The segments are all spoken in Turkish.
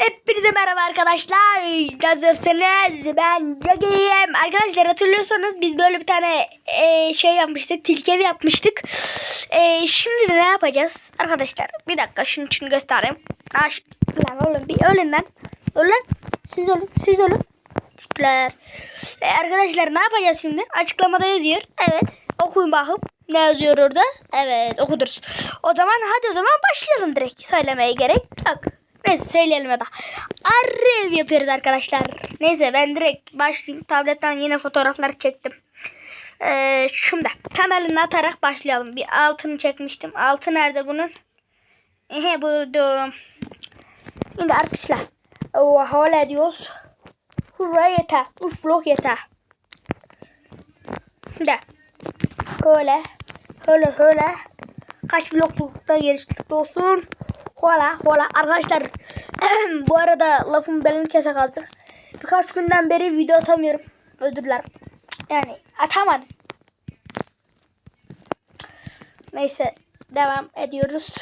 Hepinize merhaba arkadaşlar. Nasılsınız? Ben Jagiyim. Arkadaşlar hatırlıyorsanız biz böyle bir tane e, şey yapmıştık. Tilki evi yapmıştık. E, şimdi de ne yapacağız? Arkadaşlar bir dakika şunun için göstereyim. Aş lan oğlum bir ölün lan. Ölün. Siz ölün. Siz ölün. Teşekkürler. E, arkadaşlar ne yapacağız şimdi? Açıklamada yazıyor. Evet. Okuyun bakıp. Ne yazıyor orada? Evet okuduruz. O zaman hadi o zaman başlayalım direkt. Söylemeye gerek yok. Neyse söyleyelim ya da. Arrev yapıyoruz arkadaşlar. Neyse ben direkt başlayayım. Tabletten yine fotoğraflar çektim. Ee, şimdi temelini atarak başlayalım. Bir altını çekmiştim. Altı nerede bunun? Ehe buldum. Şimdi arkadaşlar. Öyle diyoruz. Hurra yeter. Üç blok yeter. Şimdi. Böyle. Öyle öyle. Kaç bloklukta gelişiklik olsun. Hola hola. Arkadaşlar bu arada lafın belini kesek azıcık. Birkaç günden beri video atamıyorum. Özür. Yani atamadım. Neyse devam ediyoruz.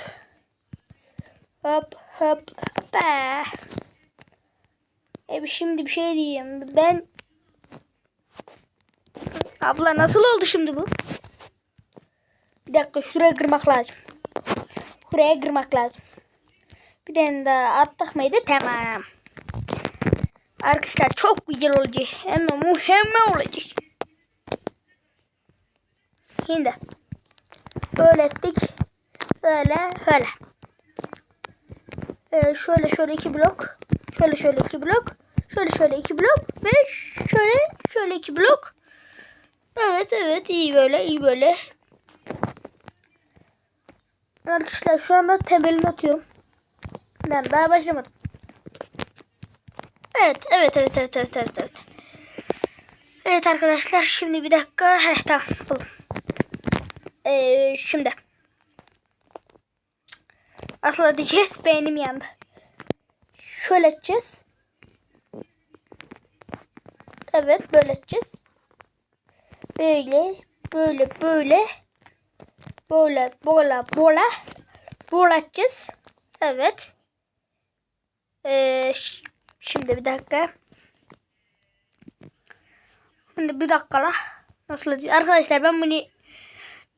Hop hop hoppa. E şimdi bir şey diyeyim. Ben Abla nasıl oldu şimdi bu? Bir dakika şuraya kırmak lazım. Şuraya kırmak lazım. Bir tane daha attık mıydı? Tamam. Arkadaşlar çok güzel olacak. Hem de mükemmel olacak. Şimdi. Böyle ettik. Böyle böyle. Ee, şöyle şöyle iki blok. Şöyle şöyle iki blok. Şöyle şöyle iki blok. Ve şöyle şöyle iki blok. Evet evet iyi böyle iyi böyle. Arkadaşlar şu anda temelini atıyorum. Ben daha başlamadım. Evet evet evet evet evet evet evet. Evet arkadaşlar şimdi bir dakika. Heh, tamam buldum. Ee, şimdi. Nasıl edeceğiz? Beynim yandı. Şöyle edeceğiz. Evet böyle edeceğiz. Böyle böyle böyle böyle böyle böyle böyle edeceğiz. Evet. Ee, şimdi bir dakika. Şimdi bir dakika la. Nasıl edeceğiz? Arkadaşlar ben bunu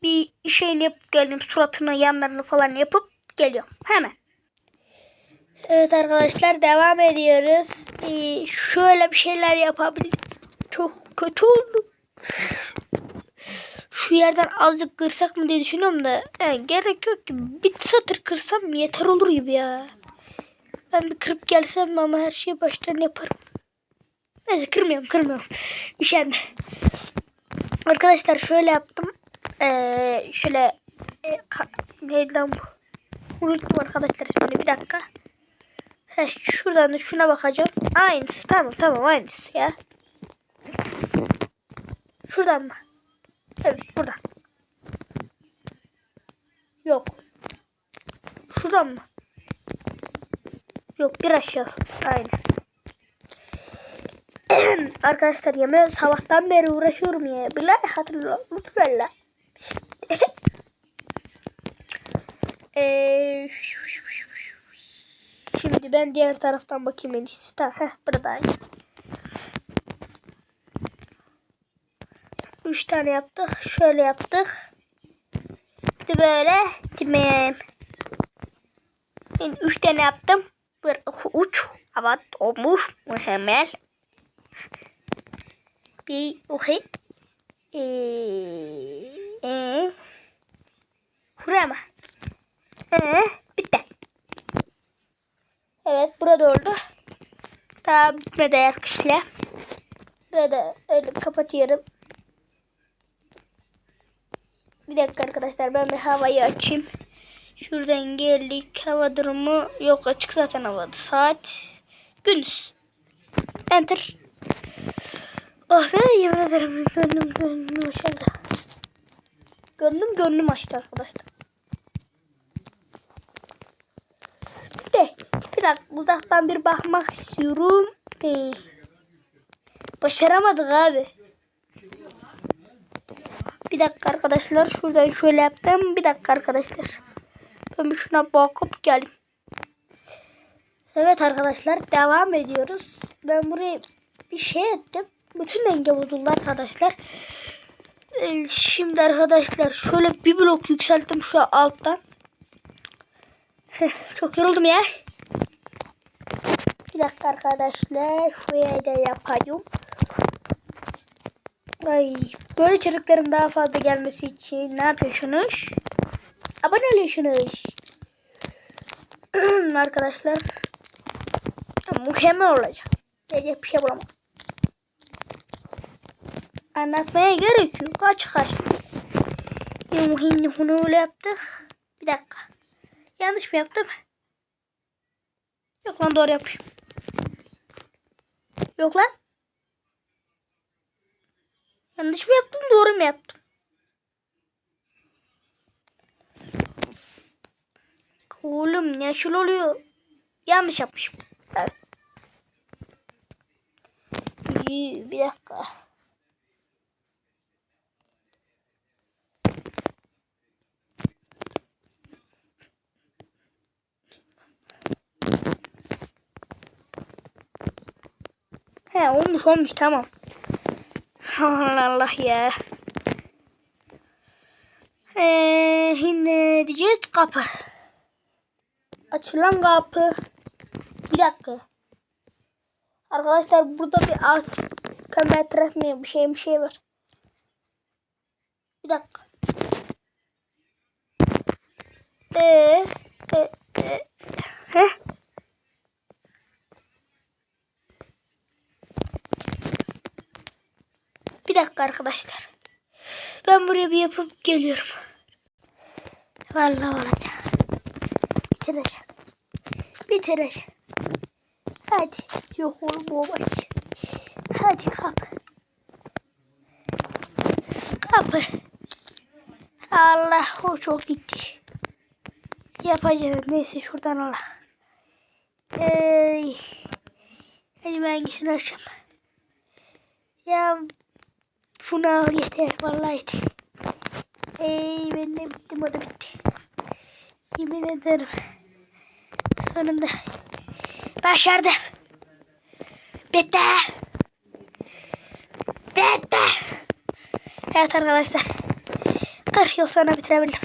bir şeyini yapıp geldim. Suratını yanlarını falan yapıp geliyorum. Hemen. Evet arkadaşlar devam ediyoruz. Ee, şöyle bir şeyler yapabilir. Çok kötü oldu. Şu yerden azıcık kırsak mı diye düşünüyorum da yani gerek yok ki. Bir satır kırsam yeter olur gibi ya. Ben bir kırıp gelsem ama her şeyi baştan yaparım. Neyse kırmıyorum kırmıyorum. Üşendi. Arkadaşlar şöyle yaptım. Ee, şöyle e, neydi lan bu? Unuttum arkadaşlar şimdi bir dakika. Heh, şuradan da şuna bakacağım. Aynısı tamam tamam aynısı ya. Şuradan mı? Evet buradan. Yok. Şuradan mı? Yok bir aşağısı. Aynen. Arkadaşlar yemin sabahtan beri uğraşıyorum ya. Billahi hatırlıyorum. Böyle. Eee Şimdi ben diğer taraftan bakayım en iyisi. Tamam. Heh, burada iyi. Üç tane yaptık. Şöyle yaptık. Bir de böyle. Tamam. Ben üç tane yaptım. Uç. Evet olmuş. Mükemmel. Bir okey. Ee, ee. Buraya mı? Ee, bitti. Evet burada oldu. Daha bitmedi arkadaşlar. Burada öyle kapatıyorum. Bir dakika arkadaşlar ben bir havayı açayım. Şuradan geldik. Hava durumu yok açık zaten hava. Saat gündüz. Enter. Oh be yemin ederim gönlüm gönlüm açıldı. Gönlüm gönlüm açtı arkadaşlar. De bir dakika uzaktan bir bakmak istiyorum. Ee, başaramadık abi. Bir dakika arkadaşlar şuradan şöyle yaptım. Bir dakika arkadaşlar. Şuna bakıp geleyim. Evet arkadaşlar devam ediyoruz. Ben buraya bir şey ettim. Bütün denge bozuldu arkadaşlar. Ee, Şimdi arkadaşlar şöyle bir blok yükselttim şu alttan. Çok yoruldum ya. Bir dakika arkadaşlar. Şuraya da yapayım. Ay, böyle içeriklerin daha fazla gelmesi için ne yapıyorsunuz? Abone oluyorsunuz. arkadaşlar. Mükemmel olacak. Diyecek bir şey bulamam. Anlatmaya gerek yok. Kaç kaç. Yumuhinni bunu öyle yaptık. Bir dakika. Yanlış mı yaptım? Yok lan doğru yapayım. Yok lan. Yanlış mı yaptım doğru mu yaptım? Oğlum yaşıl oluyor. Yanlış yapmışım. İyi, bir dakika. He olmuş olmuş tamam. Allah Allah ya. Ee, yine diyeceğiz kapı. Açılan kapı. Bir dakika. Arkadaşlar burada bir az metre mi bir şey bir şey var. Bir dakika. Ee, e, e, heh. Bir dakika arkadaşlar. Ben buraya bir yapıp geliyorum. Vallahi olacak. Bitireceğim. Bitireceğim. Hadi. Yok oğlum bu maç. Hadi kapı. Kapı. Allah o çok gitti. Yapacağım. Neyse şuradan Allah. Ey. Hadi ben hangisini açacağım. Ya Funa yeter. Vallahi yeter. Ey ben de bittim bitti. Yemin ederim. Sonunda. Başardım. Bitti. Bitti. Evet arkadaşlar. 40 yıl sonra bitirebildim.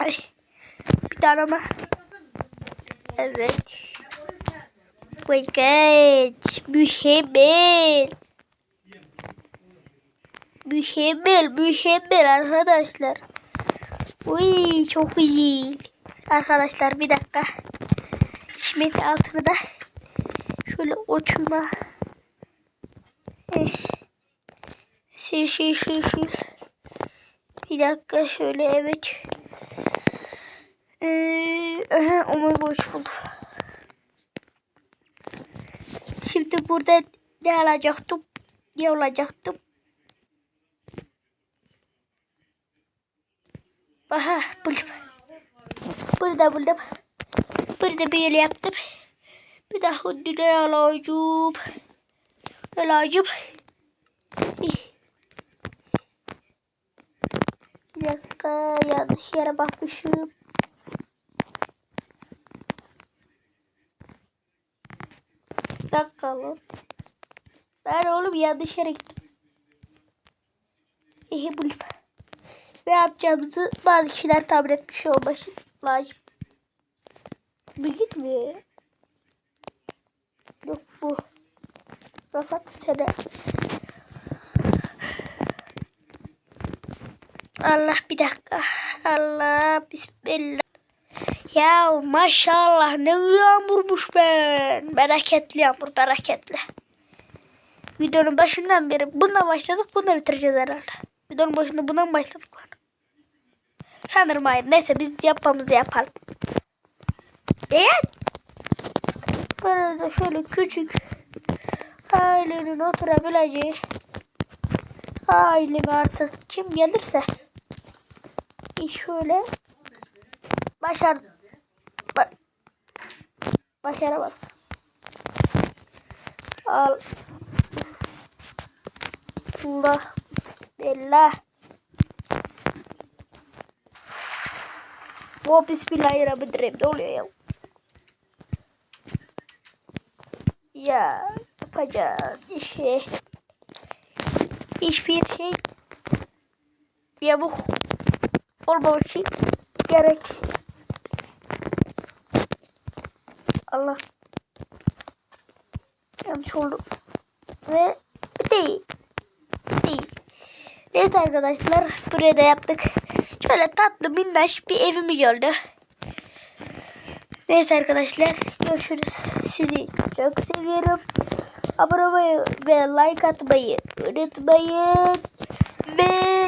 Ay. Bir tane ama. Evet. Wait, mükemmel. Mükemmel, mükemmel arkadaşlar. Uy çok güzel. Arkadaşlar bir dakika. Şimdi altını da şöyle uçurma. Eh. Sil sil sil. Bir dakika şöyle evet. Ee, aha, onu boş buldu. Şimdi burada ne alacaktım? Ne olacaktım? Aha buldum. Burada buldum. Burada böyle yaptım. Bir daha ne alacağım? Alacağım? Bir dakika yanlış yere bakmışım. Bir. Ben oğlum yanlış yere gittim. İyi buldum. Ne yapacağımızı bazı kişiler tahmin etmiş olması lazım. Bu gitmiyor. Yok bu. Fakat sene. Allah bir. Allah bismillah. Ya maşallah ne yağmurmuş ben. Bereketli yağmur bereketli. Videonun başından beri bununla başladık bunu bitireceğiz herhalde. Videonun başında bundan başladık lan. Sanırım hayır. Neyse biz yapmamızı yapalım. Eğer de şöyle küçük ailenin oturabileceği ailem artık kim gelirse şöyle başar ba başaramadık. Al Allah Bismillah. Oh bismillahirrahmanirrahim. Ne oluyor ya? Ya yapacağım işi. Hiçbir şey yamuk olmamak için gerek. Allah. Yanlış oldu. Ve değil. Değil. Neyse arkadaşlar. Buraya da yaptık. Şöyle tatlı minnaş bir evimiz oldu. Neyse arkadaşlar görüşürüz. Sizi çok seviyorum. Abone olmayı ve like atmayı unutmayın. Ve